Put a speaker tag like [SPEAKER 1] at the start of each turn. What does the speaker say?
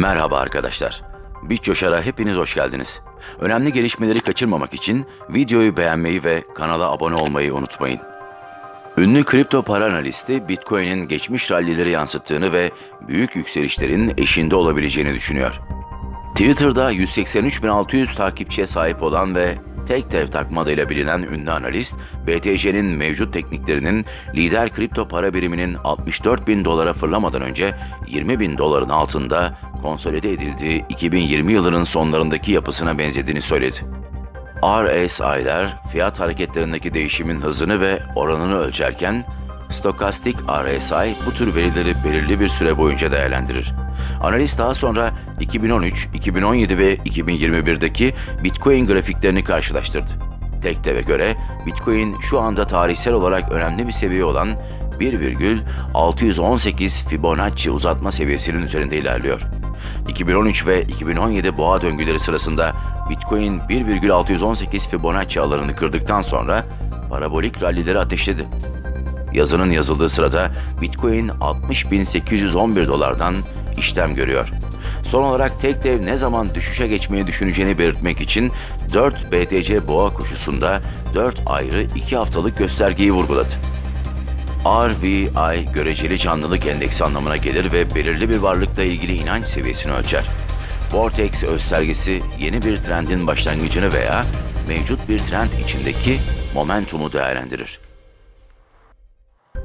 [SPEAKER 1] Merhaba arkadaşlar. BitCoşar'a hepiniz hoş geldiniz. Önemli gelişmeleri kaçırmamak için videoyu beğenmeyi ve kanala abone olmayı unutmayın. Ünlü kripto para analisti Bitcoin'in geçmiş rallileri yansıttığını ve büyük yükselişlerin eşinde olabileceğini düşünüyor. Twitter'da 183.600 takipçiye sahip olan ve tek dev takma adıyla bilinen ünlü analist, BTC'nin mevcut tekniklerinin lider kripto para biriminin 64 bin dolara fırlamadan önce 20 bin doların altında konsolide edildiği 2020 yılının sonlarındaki yapısına benzediğini söyledi. RSI'ler fiyat hareketlerindeki değişimin hızını ve oranını ölçerken, stokastik RSI bu tür verileri belirli bir süre boyunca değerlendirir. Analist daha sonra 2013, 2017 ve 2021'deki Bitcoin grafiklerini karşılaştırdı. Tekdev'e göre Bitcoin şu anda tarihsel olarak önemli bir seviye olan 1,618 Fibonacci uzatma seviyesinin üzerinde ilerliyor. 2013 ve 2017 boğa döngüleri sırasında Bitcoin 1,618 Fibonacci alanını kırdıktan sonra parabolik rallileri ateşledi. Yazının yazıldığı sırada Bitcoin 60.811 dolardan işlem görüyor. Son olarak tek dev ne zaman düşüşe geçmeyi düşüneceğini belirtmek için 4 BTC boğa koşusunda 4 ayrı 2 haftalık göstergeyi vurguladı. RVI göreceli canlılık endeksi anlamına gelir ve belirli bir varlıkla ilgili inanç seviyesini ölçer. Vortex göstergesi yeni bir trendin başlangıcını veya mevcut bir trend içindeki momentumu değerlendirir.